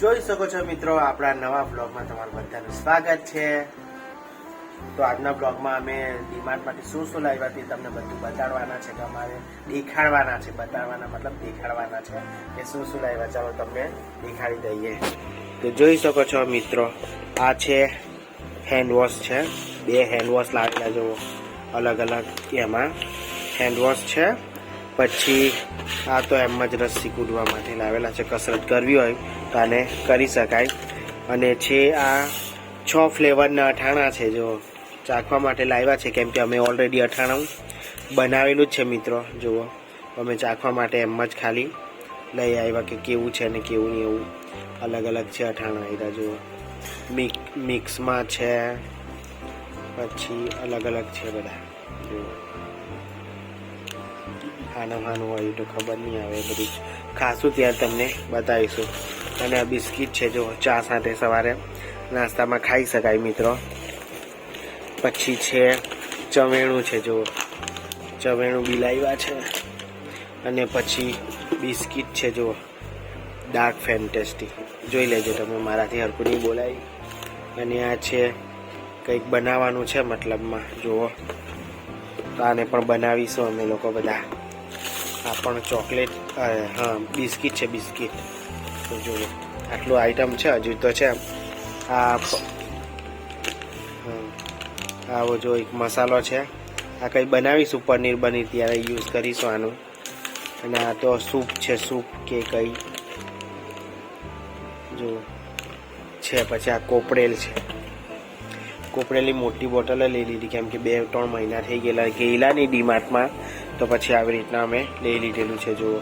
જોઈ શકો છો મિત્રો, આપણા નવા બ્લોગમાં તમારું બધાનું સ્વાગત છે. તો આજના બ્લોગમાં અમે ડીમાર્ટમાંથી શું શું લાવ્યા તે તમને બધું બતાડવાના છે કે અમારે દેખાડવાના છે, બતાડવાના, મતલબ દેખાડવાના છે કે શું શું લાવ્યા. ચાલો તમને દેખાડી દઈએ. તો જોઈ શકો છો મિત્રો, આ છે હેન્ડવોશ છે. બે હેન્ડ વોશ લાવેલા જુઓ. અલગ અલગ એમાં હેન્ડ વોશ છે. પછી આ તો એમ જ રસ્સી કૂદવા માટે લાવેલા છે, કસરત કરવી હોય તો આને કરી શકાય. અને છે આ છ ફ્લેવરના અઠાણા છે, જો ચાખવા માટે લાવ્યા છે, કેમ કે અમે ઓલરેડી અઠાણું બનાવેલું જ છે મિત્રો, જુઓ. અમે ચાખવા માટે એમ જ ખાલી લઈ આવ્યા કે કેવું છે ને કેવું નહીં એવું. અલગ અલગ છે અઠાણા આવ્યા જુઓ. મિક, મિક્સમાં છે, પછી અલગ અલગ છે બધા, જુઓ. ખાનું ખાનું હોય તો ખબર નહીં આવે બધું. ખાસું ત્યાં તમને બતાવીશું. અને આ બિસ્કિટ છે, જો ચા સાથે સવારે નાસ્તામાં ખાઈ શકાય મિત્રો. પછી છે ચવેણું છે જો ચવેણું બિલાવ્યા છે. અને પછી બિસ્કિટ છે જો ડાર્ક ફેન્ટેસ્ટી જોઈ લેજો તમે મારાથી હરકું બોલાય. અને આ છે કંઈક બનાવવાનું છે મતલબમાં, જુઓ. તો આને પણ બનાવીશું અમે લોકો બધા. આ પણ ચોકલેટ હા, બિસ્કિટ છે, બિસ્કિટ. તો જોઈએ, આટલું આઈટમ છે, હજુ તો છે આ આવો જો એક મસાલો છે. આ કંઈ બનાવીશું, પનીર બની ત્યારે યુઝ કરીશું આનું. અને આ તો સૂપ છે, સૂપ કે કંઈ. જો, છે, પછી આ કોપરેલ છે. કોપરેલી મોટી બોટલ લઈ લીધી કેમ કે બે, ત્રણ મહિના થઈ ગયેલા ગયેલા ડીમાર્ટમાં. તો પછી આવી રીતના અમે લઈ લીધેલું છે, જુઓ.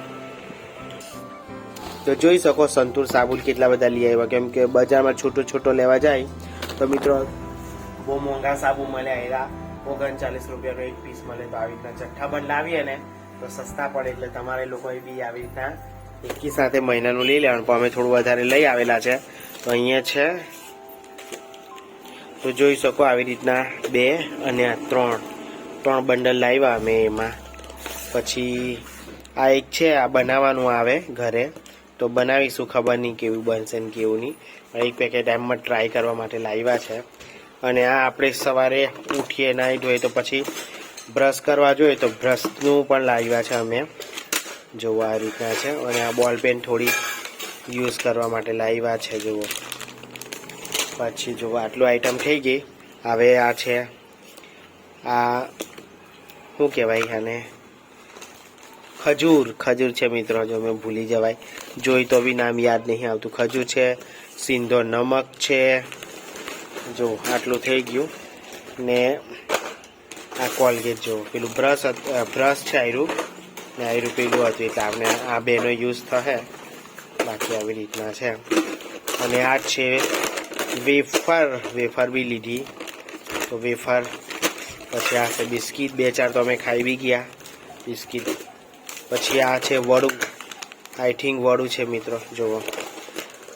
તો જોઈ શકો સંતૂર સાબુન કેટલા બધા લઈ આવ્યા. કેમ કે બજારમાં છૂટો છોટો લેવા જાય, તો મિત્રો, બહુ મોંઘા સાબુ મળ્યા એરા ઓગણચાલીસ રૂપિયાનો એક પીસ મળે તો આવી રીતના જથ્થા બંધ લાવીએ ને, તો સસ્તા પડે એટલે તમારે લોકોએ બી આવી રીતના એકી સાથે મહિનાનું લઈ લેવાનું. પણ અમે થોડું વધારે લઈ આવેલા છે. તો અહીંયા છે તો જોઈ શકો આવી રીતના બે અને આ ત્રણ. ત્રણ બંડલ લાવ્યા અમે એમાં. પછી આ એક છે, આ બનાવવાનું આવે ઘરે. તો બનાવીશું, ખબર નહીં કેવું બનશે ને કેવું નહીં. એક પેકેટ એમમાં ટ્રાય કરવા માટે લાવ્યા છે. અને આ આપણે સવારે ઉઠીએ નાહી ધોઈએ તો પછી બ્રશ કરવા જોઈએ તો બ્રશનું પણ લાવ્યા છે અમે. જોવો આ રીતના છે. અને આ બોલ પેન થોડી યુઝ કરવા માટે લાવ્યા છે, જુઓ. પછી જો આટલું આઈટમ થઈ ગઈ. હવે આ છે, આ શું કહેવાય આને? ખજૂર. ખજૂર છે મિત્રો, જો મેં ભૂલી જવાય. જોઈ તો બી નામ યાદ નહીં આવતું. ખજૂર છે, સિંધો નમક છે. જો, આટલું થઈ ગયું. ને આ કોલગેટ, જો, પેલું બ્રશ બ્રશ છે આયરું. ને આયરું પેલું હતું, એટલે આપણે આ બેનો યુઝ થશે બાકી આવી રીતના છે. અને આ છે વેફર વેફર બી લીધી. તો વેફર, પછી આ છે બિસ્કિટ, બે ચાર તો અમે ખાઈ બી ગયા. બિસ્કિટ. પછી આ છે વડું. આઈ થિંક વડું છે મિત્રો જુઓ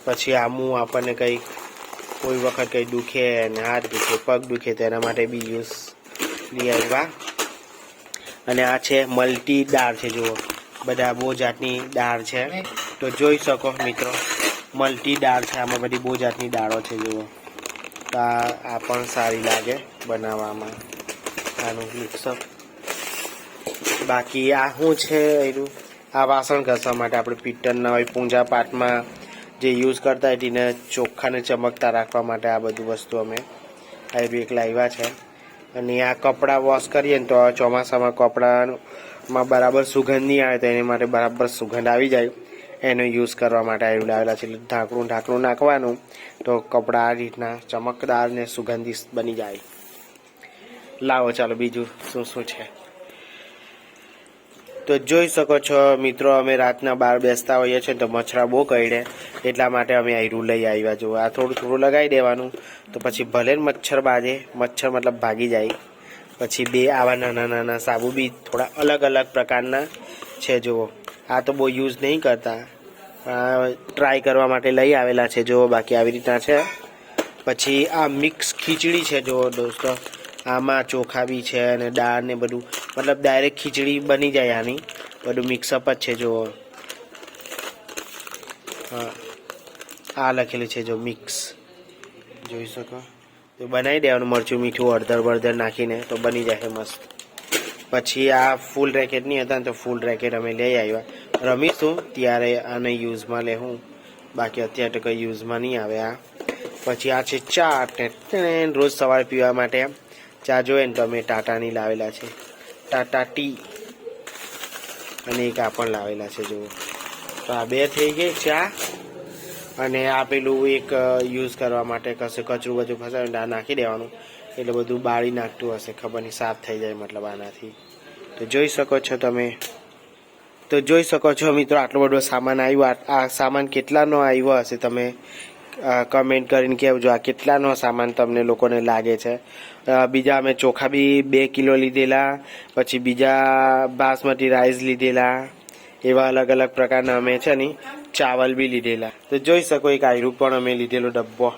પછી આમું આપણને કંઈ, કોઈ વખત કંઈ દુખે અને હાથ દુખે, પગ દુખે તેના માટે બી યુઝ લઈ આવ્યા. અને આ છે મલ્ટી દાળ છે, જુઓ. બધા બહુ જાતની દાળ છે. તો જોઈ શકો મિત્રો. મલ્ટી દાળ છે, આમાં બધી બહુ જાતની દાળો છે, જુઓ. તો આ પણ સારી લાગે બનાવવામાં. આનું મિક્સઅપ. બાકી આ શું છે એનું? આ વાસણ ઘસવા માટે આપણે પિત્તળના હોય, પૂંજા પાટમાં જે યુઝ કરતા હોય તેને ચોખ્ખાને ચમકતા રાખવા માટે આ બધું વસ્તુ અમે આયુર્વેદ લાવ્યા છે. અને આ કપડાં વોશ કરીએ ને તો ચોમાસામાં કપડામાં બરાબર સુગંધ નહીં આવે તો એની માટે બરાબર સુગંધ આવી જાય. એનો યુઝ કરવા માટે આવી આવેલા છે. ઢાંકણું ઢાંકણું નાખવાનું તો કપડાં આ રીતના ચમકદાર ને સુગંધિત બની જાય. લાવો ચાલો બીજું શું શું છે. તો જોઈ શકો છો મિત્રો અમે રાતના બહાર બેસતા હોઈએ છીએ તો મચ્છરા બહુ કરડે એટલા માટે અમે આયરું લઈ આવ્યા જો. આ થોડું થોડું લગાવી દેવાનું તો પછી ભલે મચ્છર બાજે, મચ્છર મતલબ ભાગી જાય. પછી બે આવા નાના નાના સાબુ બી થોડા અલગ અલગ પ્રકારના છે જુઓ. આ તો બહુ યુઝ નહીં કરતા. ટ્રાય કરવા માટે લઈ આવેલા છે જો બાકી આવી રીતના છે. પછી આ મિક્સ ખીચડી છે, જુઓ દોસ્તો. આમાં ચોખા બી છે અને દાળ ને બધું. મતલબ ડાયરેક્ટ ખીચડી બની જાય આની. બધું મિક્સઅપ જ છે જો હા. આ લખેલું છે, જો મિક્સ જોઈ શકો? તો બનાવી દેવાનું મરચું મીઠું હળદર બળદર નાખીને તો બની જાય મસ્ત. પછી આ ફૂલ રેકેટ નહીં હતા ને તો ફૂલ રેકેટ અમે લઈ આવ્યા. રમીશું ત્યારે આને યુઝમાં લેવું બાકી અત્યારે તો કંઈ યુઝમાં નહીં આવે આ. પછી આ છે ચા ટેન રોજ સવારે પીવા માટે. ચા જોઈએ ને તો અમે ટાટાની લાવેલા છે. ટાટા ટી. અને એક આ પણ લાવેલા છે જુઓ. તો આ બે થઈ ગઈ ચા. અને આ પેલું એક યુઝ કરવા માટે કશું કચરું બધું ફસાય ને આ નાખી દેવાનું. એટલે બધું બાળી નાખતું હશે, ખબર નહીં, સાફ થઈ જાય મતલબ આનાથી. તો જોઈ શકો છો તમે. તો જોઈ શકો છો મિત્રો, આટલો બધો સામાન આવ્યો. આ- સામાન કેટલાનો આવ્યો હશે તમે કમેન્ટ કરીને કહેજો. આ કેટલાનો સામાન તમને લોકોને લાગે છે? બીજા અમે ચોખા બી બે કિલો લીધેલા, પછી બીજા બાસમતી રાઈસ લીધેલા, એવા અલગ અલગ પ્રકારના અમે છે ને, ચાવલ બી લીધેલા. તો જોઈ શકો, એક આયરું પણ અમે લીધેલો ડબ્બો.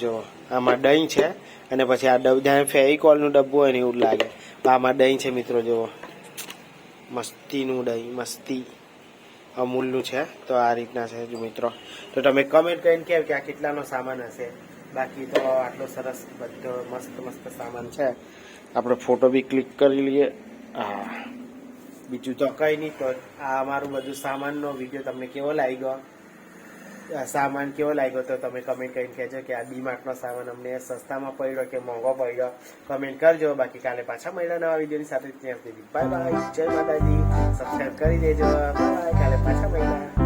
જો આમાં દહીં છે અને પછી આ ડબ જ્યાં ફેવિકોલનું ડબ્બું હોય ને એવું લાગે. આમાં દહીં છે મિત્રો, જુઓ. મસ્તીનું દહીં, મસ્તી. અમૂલનું છે, તો આ રીતના છે જો મિત્રો. તો તમે કમેન્ટ કરીને કહેવ કે આ કેટલાનો સામાન હશે. બાકી તો આટલો સરસ બધો મસ્ત મસ્ત સામાન છે. આપણે ફોટો બી ક્લિક કરી લઈએ. હા. બીજું તો કંઈ નહીં, તો આ અમારું બધું સામાનનો વીડિયો તમને કેવો લાગ્યો? સામાન કેવો લાગ્યો તો તમે કમેન્ટ કરીને કહેજો કે આ ડીમાર્ટનો સામાન અમને સસ્તામાં પડ્યો કે મોંઘો પડ્યો. કમેન્ટ કરજો. બાકી કાલે પાછા મળ્યા નવા વિડીયોની સાથે. ત્યાં સુધી બાય બાય જય માતાજી. સબસ્ક્રાઈબ કરી દેજો. બાય કાલે પાછા મળ્યા